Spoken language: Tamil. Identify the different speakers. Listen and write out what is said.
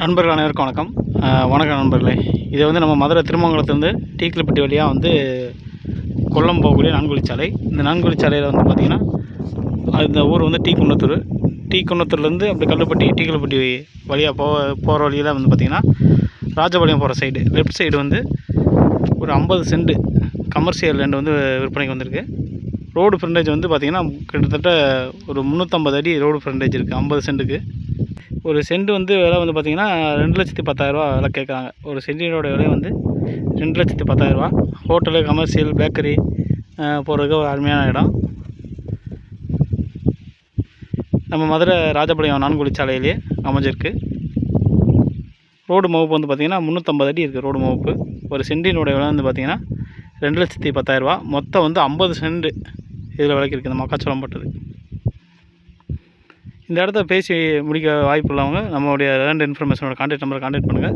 Speaker 1: நண்பர்கள் அனைவருக்கும் வணக்கம். வணக்கம் நண்பர்களே. இது வந்து நம்ம மதுரை திருமங்கலத்துலேருந்து டீக்கிலப்பட்டி வழியாக வந்து கொல்லம் போகக்கூடிய நான்குழிச்சாலை இந்த நான்குழிச்சாலையில் வந்து பார்த்திங்கன்னா இந்த ஊர் வந்து டீ குன்னத்தூர். டீ குன்னத்தூர்லேருந்து அப்படி கல்லுப்பட்டி டீக்கிலப்பட்டி வழியாக போக போகிற வழியில் வந்து பார்த்திங்கன்னா ராஜபாளையம் போகிற சைடு லெஃப்ட் சைடு வந்து ஒரு ஐம்பது சென்ட் கமர்ஷியல் லேண்ட் வந்து விற்பனைக்கு வந்திருக்கு. ரோடு ஃப்ரண்டேஜ் வந்து பார்த்திங்கன்னா கிட்டத்தட்ட ஒரு முந்நூற்றம்பது அடி ரோடு ஃப்ரண்டேஜ் இருக்குது ஐம்பது சென்ட்டுக்கு ஒரு சென்ட் வந்து விலை வந்து பார்த்திங்கன்னா ரெண்டு லட்சத்தி பத்தாயிரரூவா விலை கேட்குறாங்க. ஒரு சென்டினோட விலை வந்து ரெண்டு லட்சத்தி பத்தாயிரரூவா ஹோட்டலு கமர்ஷியல் பேக்கரி போகிறதுக்கு ஒரு அருமையான இடம். நம்ம மதுரை ராஜபாளையம் நான்குவழி சாலையிலேயே அமைஞ்சிருக்கு. ரோடு மவுப்பு வந்து பார்த்திங்கன்னா முந்நூற்றம்பது அடி இருக்குது ரோடு மவுப்பு. ஒரு சென்டினோட விலை வந்து பார்த்திங்கன்னா ரெண்டு லட்சத்தி பத்தாயிரரூவா மொத்தம் வந்து ஐம்பது சென்ட் இதில் விலைக்கு இருக்குது இந்த மக்காச்சோளம் போட்டது. இந்த இடத்த பேசி முடிக்க வாய்ப்பு உள்ளவங்க நம்மளுடைய லேண்ட் இன்ஃபர்மேஷனோட கான்டாக்ட் நம்பரை கான்டாக்ட் பண்ணுங்கள்